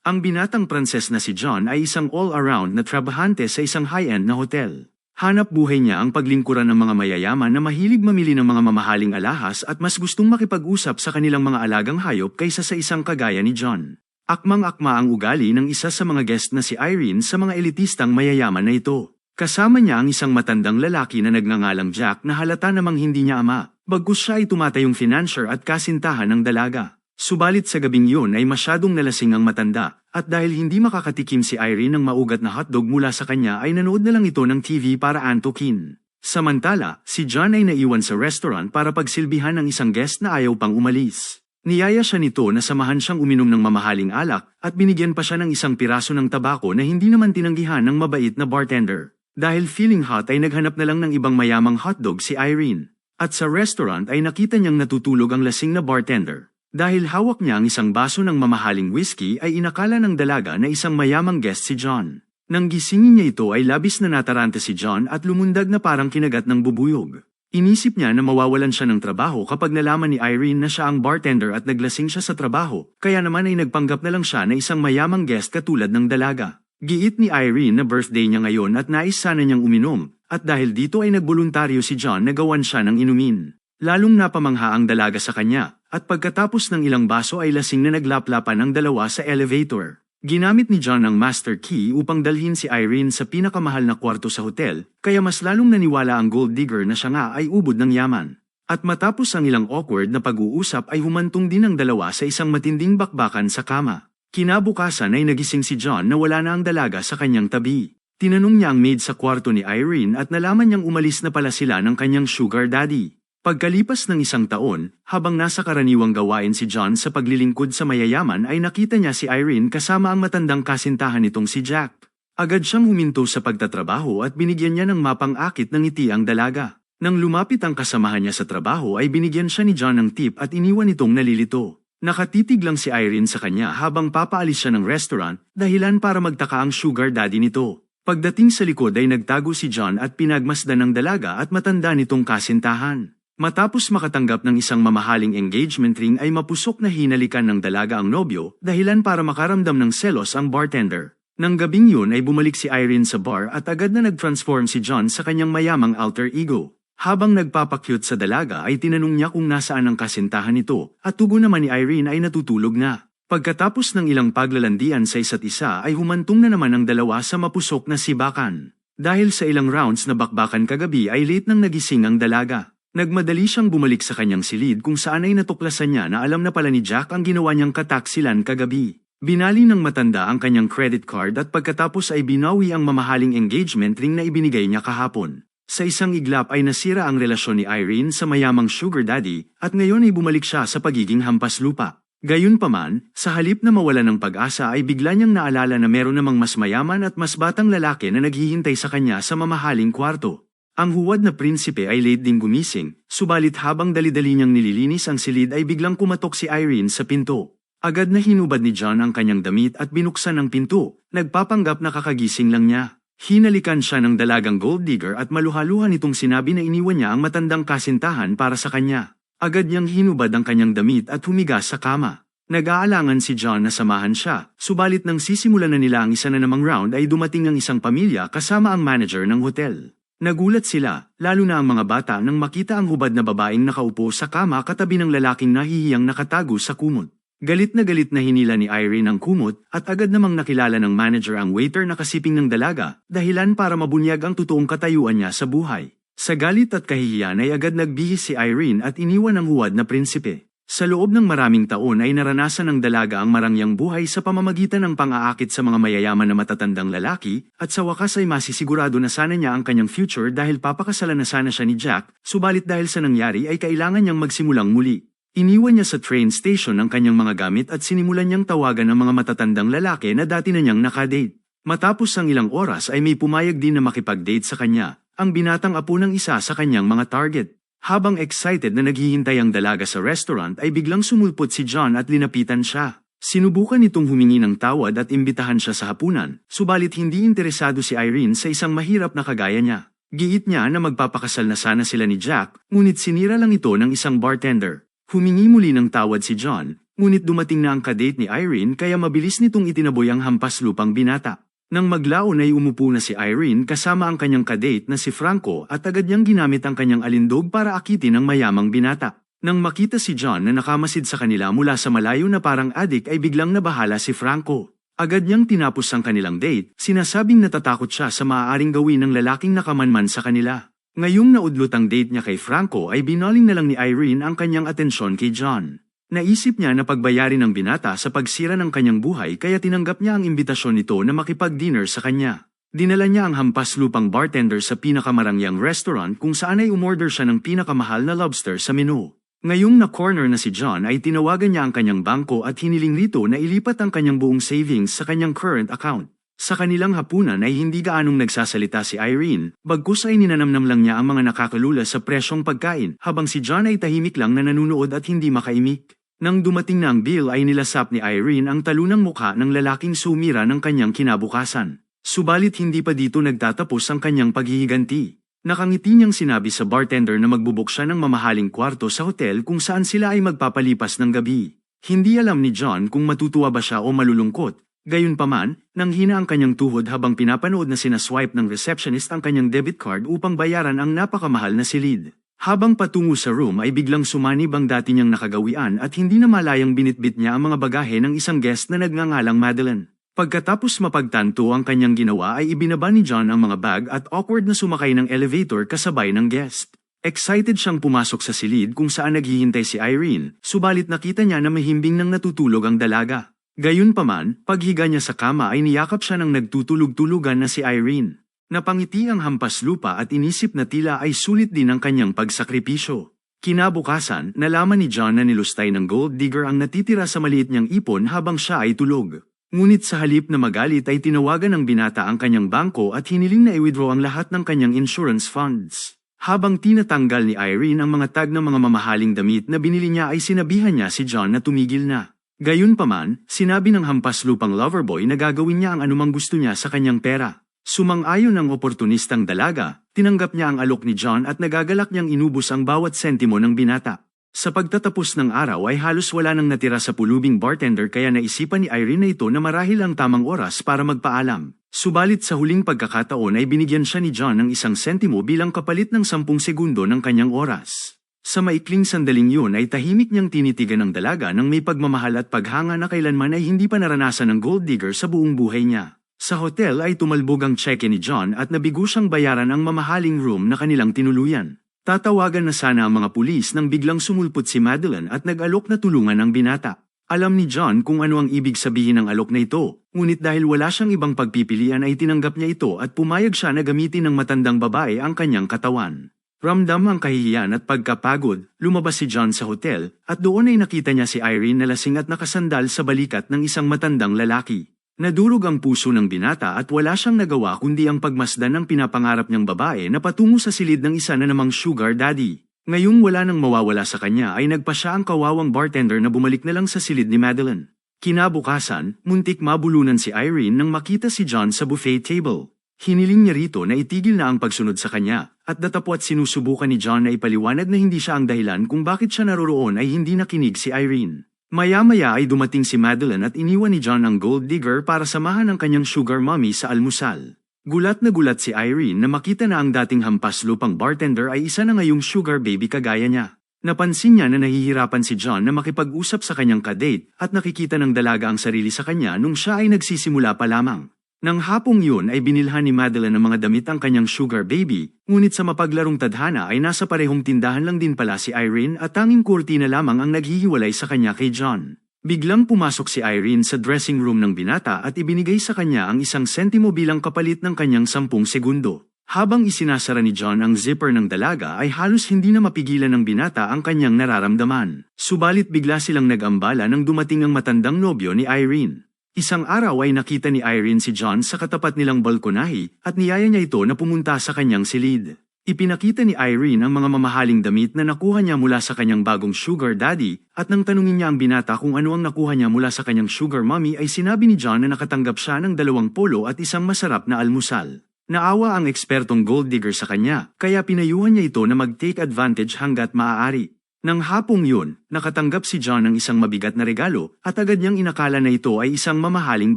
Ang binatang Pranses na si John ay isang all-around na trabahante sa isang high-end na hotel. Hanap buhay niya ang paglingkuran ng mga mayayaman na mahilig mamili ng mga mamahaling alahas at mas gustong makipag-usap sa kanilang mga alagang hayop kaysa sa isang kagaya ni John. Akmang-akma ang ugali ng isa sa mga guest na si Irene sa mga elitistang mayayaman na ito. Kasama niya ang isang matandang lalaki na nagngangalang Jack na halata namang hindi niya ama, bagkus siya ay tumatayong financier at kasintahan ng dalaga. Subalit sa gabing yun ay masyadong nalasing ang matanda, at dahil hindi makakatikim si Irene ng maugat na hotdog mula sa kanya ay nanood na lang ito ng TV para antukin. Samantala, si John ay naiwan sa restaurant para pagsilbihan ng isang guest na ayaw pang umalis. Niyaya siya nito na samahan siyang uminom ng mamahaling alak at binigyan pa siya ng isang piraso ng tabako na hindi naman tinanggihan ng mabait na bartender. Dahil feeling hot ay naghanap na lang ng ibang mayamang hotdog si Irene. At sa restaurant ay nakita niyang natutulog ang lasing na bartender. Dahil hawak niya ang isang baso ng mamahaling whiskey ay inakala ng dalaga na isang mayamang guest si John. Nang gisingin niya ito ay labis na natarante si John at lumundag na parang kinagat ng bubuyog. Inisip niya na mawawalan siya ng trabaho kapag nalaman ni Irene na siya ang bartender at naglasing siya sa trabaho, kaya naman ay nagpanggap na lang siya na isang mayamang guest katulad ng dalaga. Giit ni Irene na birthday niya ngayon at nais sana niyang uminom, at dahil dito ay nagboluntaryo si John na gawan siya ng inumin. Lalong napamangha ang dalaga sa kanya, at pagkatapos ng ilang baso ay lasing na naglaplapan ang dalawa sa elevator. Ginamit ni John ang master key upang dalhin si Irene sa pinakamahal na kwarto sa hotel, kaya mas lalong naniwala ang gold digger na siya nga ay ubod ng yaman. At matapos ang ilang awkward na pag-uusap ay humantong din ang dalawa sa isang matinding bakbakan sa kama. Kinabukasan ay nagising si John na wala na ang dalaga sa kanyang tabi. Tinanong niya ang maid sa kwarto ni Irene at nalaman niyang umalis na pala sila ng kanyang sugar daddy. Pagkalipas ng isang taon, habang nasa karaniwang gawain si John sa paglilingkod sa mayayaman ay nakita niya si Irene kasama ang matandang kasintahan nitong si Jack. Agad siyang huminto sa pagtatrabaho at binigyan niya ng mapang-akit ng ngiti ang dalaga. Nang lumapit ang kasamahan niya sa trabaho ay binigyan siya ni John ng tip at iniwan itong nalilito. Nakatitig lang si Irene sa kanya habang papaalis siya ng restaurant, dahilan para magtaka ang sugar daddy nito. Pagdating sa likod ay nagtago si John at pinagmasdan ng dalaga at matanda nitong kasintahan. Matapos makatanggap ng isang mamahaling engagement ring ay mapusok na hinalikan ng dalaga ang nobyo, dahilan para makaramdam ng selos ang bartender. Nang gabing yun ay bumalik si Irene sa bar at agad na nag-transform si John sa kanyang mayamang alter ego. Habang nagpapakyut sa dalaga ay tinanong niya kung nasaan ang kasintahan nito, at tugo naman ni Irene ay natutulog na. Pagkatapos ng ilang paglalandian sa isa't isa ay humantong na naman ang dalawa sa mapusok na sibakan. Dahil sa ilang rounds na bakbakan kagabi ay late nang nagising ang dalaga. Nagmadali siyang bumalik sa kanyang silid kung saan ay natuklasan niya na alam na pala ni Jack ang ginawa niyang kataksilan kagabi. Binali ng matanda ang kanyang credit card at pagkatapos ay binawi ang mamahaling engagement ring na ibinigay niya kahapon. Sa isang iglap ay nasira ang relasyon ni Irene sa mayamang sugar daddy at ngayon ay bumalik siya sa pagiging hampas lupa. Gayunpaman, sa halip na mawala ng pag-asa ay bigla niyang naalala na meron namang mas mayaman at mas batang lalaki na naghihintay sa kanya sa mamahaling kwarto. Ang huwad na prinsipe ay late ding gumising, subalit habang dali-dali niyang nililinis ang silid ay biglang kumatok si Irene sa pinto. Agad na hinubad ni John ang kanyang damit at binuksan ang pinto, nagpapanggap na kakagising lang niya. Hinalikan siya ng dalagang gold digger at maluhaluhan itong sinabi na iniwan niya ang matandang kasintahan para sa kanya. Agad niyang hinubad ang kanyang damit at humiga sa kama. Nag-aalangan si John na samahan siya, subalit nang sisimulan na nila ang isa na namang round ay dumating ang isang pamilya kasama ang manager ng hotel. Nagulat sila, lalo na ang mga bata nang makita ang hubad na babaeng nakaupo sa kama katabi ng lalaking nahihiyang nakatago sa kumot. Galit na galit na hinila ni Irene ang kumot at agad namang nakilala ng manager ang waiter na kasiping ng dalaga, dahilan para mabunyag ang totoong katayuan niya sa buhay. Sa galit at kahihiyan ay agad nagbihis si Irene at iniwan ang huwad na prinsipe. Sa loob ng maraming taon ay naranasan ng dalaga ang marangyang buhay sa pamamagitan ng pang-aakit sa mga mayayaman na matatandang lalaki, at sa wakas ay masisigurado na sana niya ang kanyang future dahil papakasalan na sana siya ni Jack, subalit dahil sa nangyari ay kailangan niyang magsimulang muli. Iniwan niya sa train station ang kanyang mga gamit at sinimulan niyang tawagan ang mga matatandang lalaki na dati na niyang nakadate. Matapos ang ilang oras ay may pumayag din na makipag-date sa kanya, ang binatang apo ng isa sa kanyang mga target. Habang excited na naghihintay ang dalaga sa restaurant ay biglang sumulpot si John at linapitan siya. Sinubukan itong humingi ng tawad at imbitahan siya sa hapunan, subalit hindi interesado si Irene sa isang mahirap na kagaya niya. Giit niya na magpapakasal na sana sila ni Jack, ngunit sinira lang ito ng isang bartender. Humingi muli ng tawad si John, Ngunit dumating na ang kadate ni Irene kaya mabilis nitong itinaboy ang hampas lupang binata. Nang maglaon ay umupo na si Irene kasama ang kanyang kadate na si Franco at agad niyang ginamit ang kanyang alindog para akitin ang mayamang binata. Nang makita si John na nakamasid sa kanila mula sa malayo na parang adik ay biglang nabahala si Franco. Agad niyang tinapos ang kanilang date, sinasabing natatakot siya sa maaaring gawin ng lalaking nakamanman sa kanila. Ngayong naudlot ang date niya kay Franco ay binaling na lang ni Irene ang kanyang atensyon kay John. Naisip niya na pagbayarin ng binata sa pagsira ng kanyang buhay kaya tinanggap niya ang imbitasyon nito na makipag-dinner sa kanya. Dinala niya ang hampas lupang bartender sa pinakamarangyang restaurant kung saan ay umorder siya ng pinakamahal na lobster sa menu. Ngayong na-corner na si John ay tinawagan niya ang kanyang bangko at hiniling rito na ilipat ang kanyang buong savings sa kanyang current account. Sa kanilang hapunan ay hindi gaanong nagsasalita si Irene, bagkus ay ninanamnam lang niya ang mga nakakalula sa presyong pagkain habang si John ay tahimik lang na nanunood at hindi makaimik. Nang dumating na ang bill ay nilasap ni Irene ang talunang mukha ng lalaking sumira ng kanyang kinabukasan. Subalit hindi pa dito nagtatapos ang kanyang paghihiganti. Nakangiti niyang sinabi sa bartender na magbubuk siya ng mamahaling kwarto sa hotel kung saan sila ay magpapalipas ng gabi. Hindi alam ni John kung matutuwa ba siya o malulungkot. Gayunpaman, nang hina ang kanyang tuhod habang pinapanood na sinaswipe ng receptionist ang kanyang debit card upang bayaran ang napakamahal na silid. Habang patungo sa room ay biglang sumanib ang dati niyang nakagawian at hindi na malayang binitbit niya ang mga bagahe ng isang guest na nagngangalang Madeline. Pagkatapos mapagtanto ang kanyang ginawa ay ibinaba ni John ang mga bag at awkward na sumakay ng elevator kasabay ng guest. Excited siyang pumasok sa silid kung saan naghihintay si Irene, subalit nakita niya na mahimbing nang natutulog ang dalaga. Gayunpaman, paghiga niya sa kama ay niyakap siya ng nagtutulog-tulugan na si Irene. Napangiti ang hampas lupa at inisip na tila ay sulit din ang kanyang pagsakripisyo. Kinabukasan, nalaman ni John na nilustay ng gold digger ang natitira sa maliit niyang ipon habang siya ay tulog. Ngunit sa halip na magalit ay tinawagan ng binata ang kanyang bangko at hiniling na i-withdraw ang lahat ng kanyang insurance funds. Habang tinatanggal ni Irene ang mga tag ng mga mamahaling damit na binili niya ay sinabihan niya si John na tumigil na. Gayunpaman, sinabi ng hampas lupang loverboy na gagawin niya ang anumang gusto niya sa kanyang pera. Sumang-ayon ang oportunistang dalaga, tinanggap niya ang alok ni John at nagagalak niyang inubos ang bawat sentimo ng binata. Sa pagtatapos ng araw ay halos wala nang natira sa pulubing bartender kaya naisipan ni Irene na ito na marahil ang tamang oras para magpaalam. Subalit sa huling pagkakataon ay binigyan siya ni John ng isang sentimo bilang kapalit ng sampung segundo ng kanyang oras. Sa maikling sandaling yun ay tahimik niyang tinitigan ng dalaga ng may pagmamahal at paghanga na kailanman ay hindi pa naranasan ng gold digger sa buong buhay niya. Sa hotel ay tumalbog ang check-in ni John at nabigo siyang bayaran ang mamahaling room na kanilang tinuluyan. Tatawagan na sana ang mga pulis nang biglang sumulpot si Madeline at nag-alok na tulungan ang binata. Alam ni John kung ano ang ibig sabihin ng alok na ito, ngunit dahil wala siyang ibang pagpipilian ay tinanggap niya ito at pumayag siya na gamitin ng matandang babae ang kanyang katawan. Ramdam ang kahihiyan at pagkapagod, lumabas si John sa hotel at doon ay nakita niya si Irene na lasing at nakasandal sa balikat ng isang matandang lalaki. Nadurog ang puso ng binata at wala siyang nagawa kundi ang pagmasdan ng pinapangarap niyang babae na patungo sa silid ng isa na namang sugar daddy. Ngayong wala nang mawawala sa kanya ay nagpa siya ang kawawang bartender na bumalik na lang sa silid ni Madeline. Kinabukasan, muntik mabulunan si Irene nang makita si John sa buffet table. Hiniling niya rito na itigil na ang pagsunod sa kanya, at datapwat sinusubukan ni John na ipaliwanag na hindi siya ang dahilan kung bakit siya naroroon ay hindi nakinig si Irene. Maya-maya ay dumating si Madeline at iniwan ni John ang gold digger para samahan ang kanyang sugar mommy sa almusal. Gulat na gulat si Irene na makita na ang dating hampas lupang bartender ay isa na ngayong sugar baby kagaya niya. Napansin niya na nahihirapan si John na makipag-usap sa kanyang kadate at nakikita ng dalaga ang sarili sa kanya nung siya ay nagsisimula pa lamang. Nang hapong yun ay binilhan ni Madeline ng mga damit ang kanyang sugar baby, ngunit sa mapaglarong tadhana ay nasa parehong tindahan lang din pala si Irene at tanging kurtina lamang ang naghihiwalay sa kanya kay John. Biglang pumasok si Irene sa dressing room ng binata at ibinigay sa kanya ang isang sentimo bilang kapalit ng kanyang sampung segundo. Habang isinasara ni John ang zipper ng dalaga ay halos hindi na mapigilan ng binata ang kanyang nararamdaman. Subalit bigla silang nag-ambala nang dumating ang matandang nobyo ni Irene. Isang araw ay nakita ni Irene si John sa katapat nilang balkonahi at niyaya niya ito na pumunta sa kanyang silid. Ipinakita ni Irene ang mga mamahaling damit na nakuha niya mula sa kanyang bagong sugar daddy at nang tanungin niya ang binata kung ano ang nakuha niya mula sa kanyang sugar mommy ay sinabi ni John na nakatanggap siya ng dalawang polo at isang masarap na almusal. Naawa ang ekspertong gold digger sa kanya kaya pinayuhan niya ito na mag-take advantage hanggat maaari. Nang hapong yun, nakatanggap si John ng isang mabigat na regalo at agad niyang inakala na ito ay isang mamahaling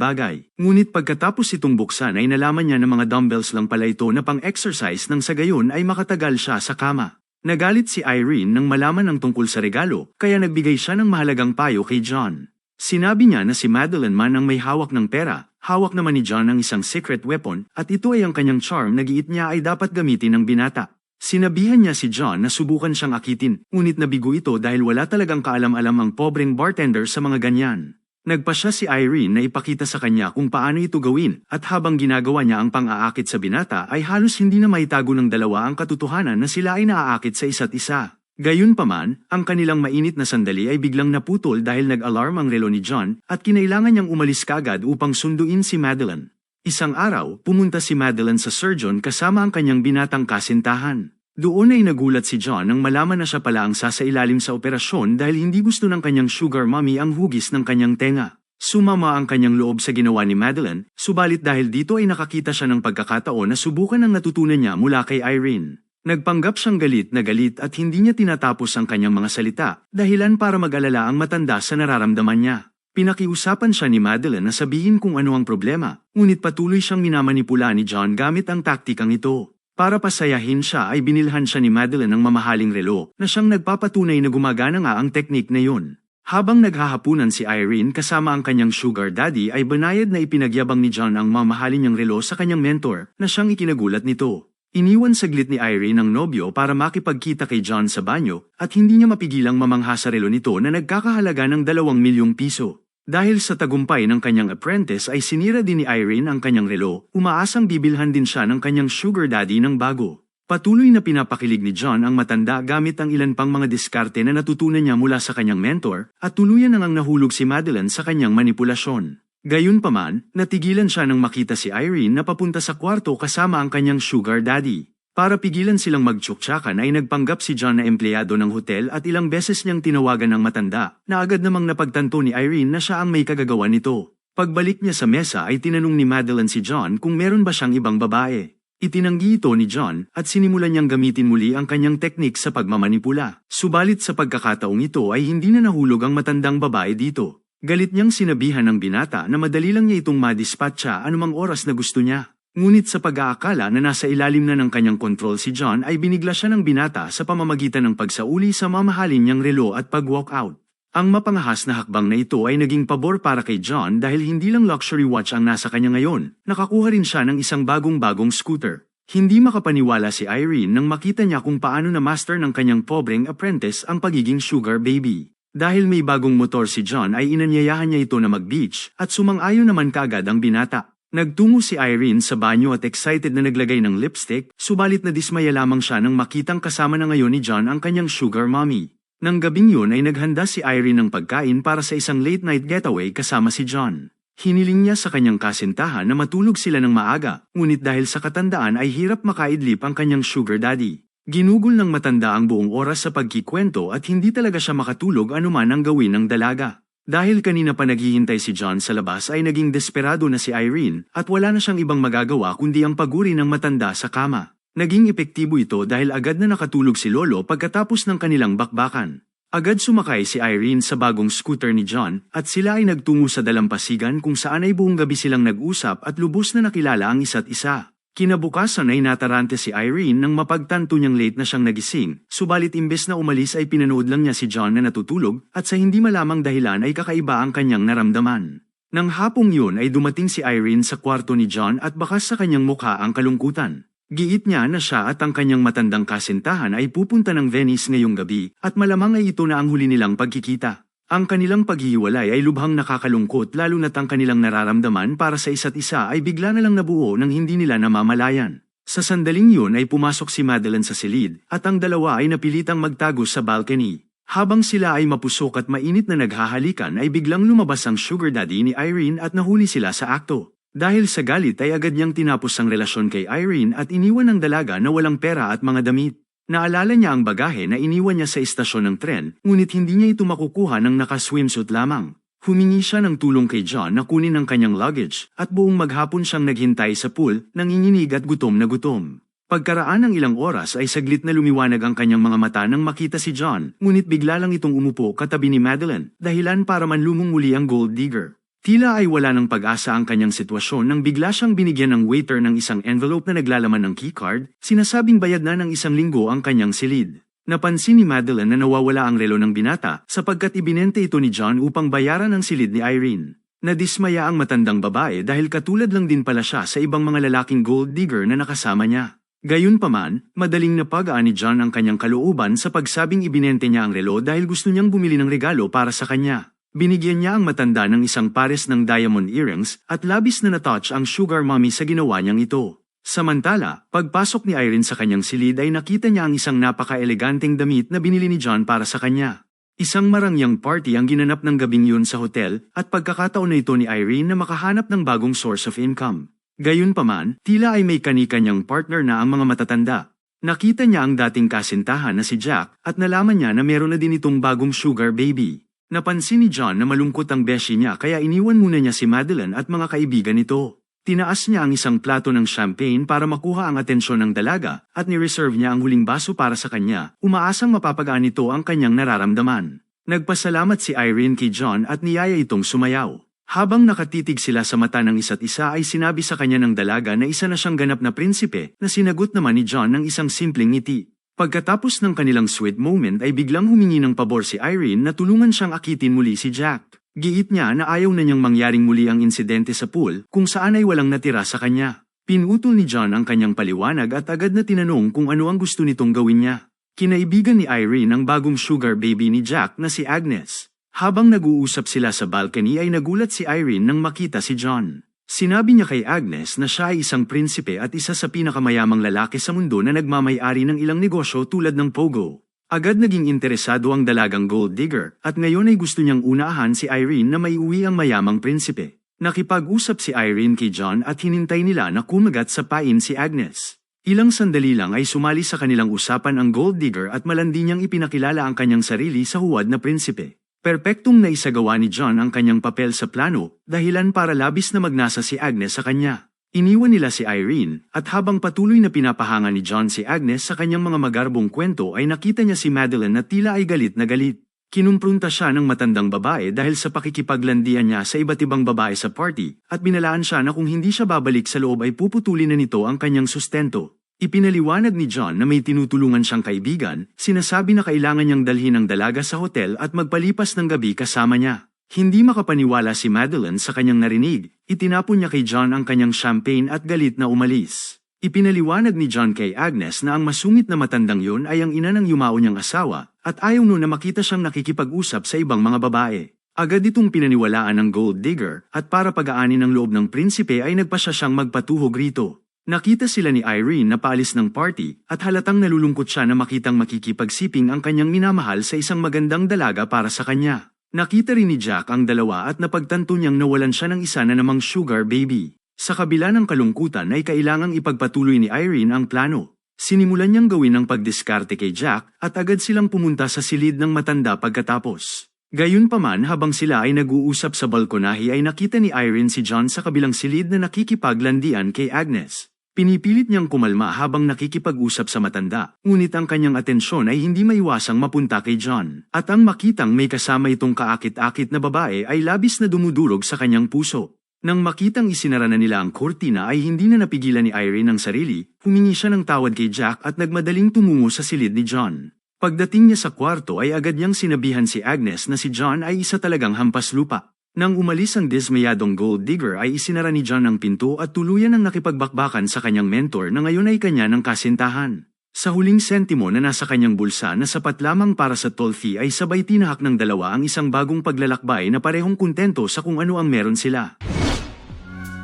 bagay. Ngunit pagkatapos itong buksan ay nalaman niya na mga dumbbells lang pala ito na pang-exercise nang sa gayon ay makatagal siya sa kama. Nagalit si Irene nang malaman ang tungkol sa regalo kaya nagbigay siya ng mahalagang payo kay John. Sinabi niya na si Madeline man ang may hawak ng pera, hawak naman ni John ang isang secret weapon at ito ay ang kanyang charm na giit niya ay dapat gamitin ng binata. Sinabihan niya si John na subukan siyang akitin, ngunit nabigo ito dahil wala talagang kaalam-alam ang pobreng bartender sa mga ganyan. Nagpa siya si Irene na ipakita sa kanya kung paano ito gawin at habang ginagawa niya ang pang-aakit sa binata ay halos hindi na maitago ng dalawa ang katotohanan na sila ay naaakit sa isa't isa. Gayunpaman, ang kanilang mainit na sandali ay biglang naputol dahil nag-alarm ang relo ni John at kinailangan niyang umalis kagad upang sunduin si Madeline. Isang araw, pumunta si Madeline sa surgeon kasama ang kanyang binatang kasintahan. Doon ay nagulat si John nang malaman na siya pala ang sasailalim sa operasyon dahil hindi gusto ng kanyang sugar mommy ang hugis ng kanyang tenga. Sumama ang kanyang loob sa ginawa ni Madeline, subalit dahil dito ay nakakita siya ng pagkakataon na subukan ang natutunan niya mula kay Irene. Nagpanggap siyang galit na galit at hindi niya tinatapos ang kanyang mga salita, dahilan para mag-alala ang matanda sa nararamdaman niya. Pinakiusapan siya ni Madeline na sabihin kung ano ang problema, ngunit patuloy siyang minamanipula ni John gamit ang taktikang ito. Para pasayahin siya ay binilhan siya ni Madeline ng mamahaling relo na siyang nagpapatunay na gumagana nga ang teknik na yun. Habang naghahapunan si Irene kasama ang kanyang sugar daddy ay banayad na ipinagyabang ni John ang mamahalin niyang relo sa kanyang mentor na siyang ikinagulat nito. Iniwan saglit ni Irene ang nobyo para makipagkita kay John sa banyo at hindi niya mapigilang mamangha sa relo nito na nagkakahalaga ng dalawang milyong piso. Dahil sa tagumpay ng kanyang apprentice ay sinira din ni Irene ang kanyang relo, umaasang bibilhan din siya ng kanyang sugar daddy ng bago. Patuloy na pinapakilig ni John ang matanda gamit ang ilan pang mga diskarte na natutunan niya mula sa kanyang mentor at tuluyan nang ang nahulog si Madeline sa kanyang manipulasyon. Gayunpaman, natigilan siya nang makita si Irene na papunta sa kwarto kasama ang kanyang sugar daddy. Para pigilan silang magtsuktsakan ay nagpanggap si John na empleyado ng hotel at ilang beses niyang tinawagan ng matanda na agad namang napagtanto ni Irene na siya ang may kagagawa nito. Pagbalik niya sa mesa ay tinanong ni Madeline si John kung meron ba siyang ibang babae. Itinanggi ito ni John at sinimulan niyang gamitin muli ang kanyang teknik sa pagmamanipula. Subalit sa pagkakataong ito ay hindi na nahulog ang matandang babae dito. Galit niyang sinabihan ng binata na madali lang niya itong madispatcha anumang oras na gusto niya. Ngunit sa pag-aakala na nasa ilalim na ng kanyang kontrol si John ay binigla siya ng binata sa pamamagitan ng pagsauli sa mamahalin niyang relo at pag-walk out. Ang mapangahas na hakbang na ito ay naging pabor para kay John dahil hindi lang luxury watch ang nasa kanya ngayon, nakakuha rin siya ng isang bagong-bagong scooter. Hindi makapaniwala si Irene nang makita niya kung paano na master ng kanyang pobreng apprentice ang pagiging sugar baby. Dahil may bagong motor si John ay inanyayahan niya ito na mag-beach at sumang-ayon naman kagad ang binata. Nagtungo si Irene sa banyo at excited na naglagay ng lipstick, subalit na dismaya lamang siya nang makitang kasama na ngayon ni John ang kanyang sugar mommy. Nang gabing yun ay naghanda si Irene ng pagkain para sa isang late night getaway kasama si John. Hiniling niya sa kanyang kasintahan na matulog sila ng maaga, ngunit dahil sa katandaan ay hirap makaidlip ang kanyang sugar daddy. Ginugol ng matanda ang buong oras sa pagkikwento at hindi talaga siya makatulog anuman ang gawin ng dalaga. Dahil kanina pa naghihintay si John sa labas ay naging desperado na si Irene at wala na siyang ibang magagawa kundi ang paguri ng matanda sa kama. Naging epektibo ito dahil agad na nakatulog si Lolo pagkatapos ng kanilang bakbakan. Agad sumakay si Irene sa bagong scooter ni John at sila ay nagtungo sa dalampasigan kung saan ay buong gabi silang nag-usap at lubos na nakilala ang isa't isa. Kinabukasan ay natarante si Irene nang mapagtanto niyang late na siyang nagising, subalit imbes na umalis ay pinanood lang niya si John na natutulog at sa hindi malamang dahilan ay kakaiba ang kanyang naramdaman. Nang hapong yun ay dumating si Irene sa kwarto ni John at bakas sa kanyang mukha ang kalungkutan. Giit niya na siya at ang kanyang matandang kasintahan ay pupunta ng Venice ngayong gabi at malamang ay ito na ang huli nilang pagkikita. Ang kanilang paghihiwalay ay lubhang nakakalungkot lalo na't ang kanilang nararamdaman para sa isa't isa ay bigla na lang nabuo nang hindi nila namamalayan. Sa sandaling yun ay pumasok si Madeline sa silid at ang dalawa ay napilitang magtago sa balcony. Habang sila ay mapusok at mainit na naghahalikan ay biglang lumabas ang sugar daddy ni Irene at nahuli sila sa akto. Dahil sa galit ay agad niyang tinapos ang relasyon kay Irene at iniwan ng dalaga na walang pera at mga damit. Naalala niya ang bagahe na iniwan niya sa istasyon ng tren, ngunit hindi niya ito makukuha ng naka-swimsuit lamang. Humingi siya ng tulong kay John na kunin ang kanyang luggage at buong maghapon siyang naghintay sa pool, nanginginig at gutom na gutom. Pagkaraan ng ilang oras ay saglit na lumiwanag ang kanyang mga mata nang makita si John, ngunit bigla lang itong umupo katabi ni Madeline, dahilan para manlumong muli ang gold digger. Tila ay wala ng pag-asa ang kanyang sitwasyon nang bigla siyang binigyan ng waiter ng isang envelope na naglalaman ng keycard, sinasabing bayad na ng isang linggo ang kanyang silid. Napansin ni Madeline na nawawala ang relo ng binata sapagkat ibinente ito ni John upang bayaran ang silid ni Irene. Nadismaya ang matandang babae dahil katulad lang din pala siya sa ibang mga lalaking gold digger na nakasama niya. Gayunpaman, madaling napagaan ni John ang kanyang kalooban sa pagsabing ibinente niya ang relo dahil gusto niyang bumili ng regalo para sa kanya. Binigyan niya ang matanda ng isang pares ng diamond earrings at labis na natouch ang sugar mommy sa ginawa niyang ito. Samantala, pagpasok ni Irene sa kanyang silid ay nakita niya ang isang napaka-eleganteng damit na binili ni John para sa kanya. Isang marangyang party ang ginanap ng gabing yun sa hotel at pagkakataon na ito ni Irene na makahanap ng bagong source of income. Gayunpaman, tila ay may kanikanyang partner na ang mga matatanda. Nakita niya ang dating kasintahan na si Jack at nalaman niya na meron na din itong bagong sugar baby. Napansin ni John na malungkot ang beshi niya kaya iniwan muna niya si Madeline at mga kaibigan nito. Tinaas niya ang isang plato ng champagne para makuha ang atensyon ng dalaga at ni-reserve niya ang huling baso para sa kanya, umaasang mapapagaan nito ang kanyang nararamdaman. Nagpasalamat si Irene kay John at niyaya itong sumayaw. Habang nakatitig sila sa mata ng isa't isa ay sinabi sa kanya ng dalaga na isa na siyang ganap na prinsipe na sinagot naman ni John ng isang simpleng ngiti. Pagkatapos ng kanilang sweet moment ay biglang humingi ng pabor si Irene na tulungan siyang akitin muli si Jack. Giit niya na ayaw na niyang mangyaring muli ang insidente sa pool kung saan ay walang natira sa kanya. Pinutol ni John ang kanyang paliwanag at agad na tinanong kung ano ang gusto nitong gawin niya. Kinaibigan ni Irene ang bagong sugar baby ni Jack na si Agnes. Habang nag-uusap sila sa balcony ay nagulat si Irene nang makita si John. Sinabi niya kay Agnes na siya ay isang prinsipe at isa sa pinakamayamang lalaki sa mundo na nagmamay-ari ng ilang negosyo tulad ng Pogo. Agad naging interesado ang dalagang gold digger at ngayon ay gusto niyang unahan si Irene na maiuwi ang mayamang prinsipe. Nakipag-usap si Irene kay John at hinintay nila na kumagat sa pain si Agnes. Ilang sandali lang ay sumali sa kanilang usapan ang gold digger at malandi niyang ipinakilala ang kanyang sarili sa huwad na prinsipe. Perpektong naisagawa ni John ang kanyang papel sa plano, dahilan para labis na magnasa si Agnes sa kanya. Iniwan nila si Irene, at habang patuloy na pinapahanga ni John si Agnes sa kanyang mga magarbong kwento ay nakita niya si Madeline na tila ay galit na galit. Kinumprunta siya ng matandang babae dahil sa pakikipaglandian niya sa iba't ibang babae sa party, at binalaan siya na kung hindi siya babalik sa loob ay puputulin na nito ang kanyang sustento. Ipinaliwanag ni John na may tinutulungan siyang kaibigan, sinasabi na kailangan niyang dalhin ang dalaga sa hotel at magpalipas ng gabi kasama niya. Hindi makapaniwala si Madeline sa kanyang narinig, itinapon niya kay John ang kanyang champagne at galit na umalis. Ipinaliwanag ni John kay Agnes na ang masungit na matandang yun ay ang ina ng yumao niyang asawa at ayaw nun na makita siyang nakikipag-usap sa ibang mga babae. Agad itong pinaniwalaan ng gold digger at para pag-aani ng loob ng prinsipe ay nagpasya siyang magpatuhog rito. Nakita sila ni Irene na paalis ng party at halatang nalulungkot siya na makitang makikipagsiping ang kanyang minamahal sa isang magandang dalaga para sa kanya. Nakita rin ni Jack ang dalawa at napagtanto niyang nawalan siya ng isa na namang sugar baby. Sa kabila ng kalungkutan ay kailangang ipagpatuloy ni Irene ang plano. Sinimulan niyang gawin ang pagdiskarte kay Jack at agad silang pumunta sa silid ng matanda pagkatapos. Gayunpaman habang sila ay nag-uusap sa balkonahe ay nakita ni Irene si John sa kabilang silid na nakikipaglandian kay Agnes. Pinipilit niyang kumalma habang nakikipag-usap sa matanda, ngunit ang kanyang atensyon ay hindi maiwasang mapunta kay John. At ang makitang may kasama itong kaakit-akit na babae ay labis na dumudurog sa kanyang puso. Nang makitang isinara na nila ang kortina ay hindi na napigilan ni Irene ang sarili, humingi siya ng tawad kay Jack at nagmadaling tumungo sa silid ni John. Pagdating niya sa kwarto ay agad niyang sinabihan si Agnes na si John ay isa talagang hampas lupa. Nang umalis ang dismayadong gold digger ay isinara ni John ang pinto at tuluyan ang nakipagbakbakan sa kanyang mentor na ngayon ay kanya ng kasintahan. Sa huling sentimo na nasa kanyang bulsa na sapat lamang para sa toll fee ay sabay tinahak ng dalawa ang isang bagong paglalakbay na parehong kontento sa kung ano ang meron sila.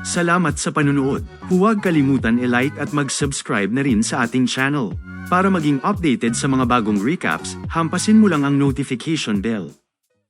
Salamat sa panunood. Huwag kalimutan i-like at mag-subscribe na rin sa ating channel. Para maging updated sa mga bagong recaps, hampasin mo lang ang notification bell.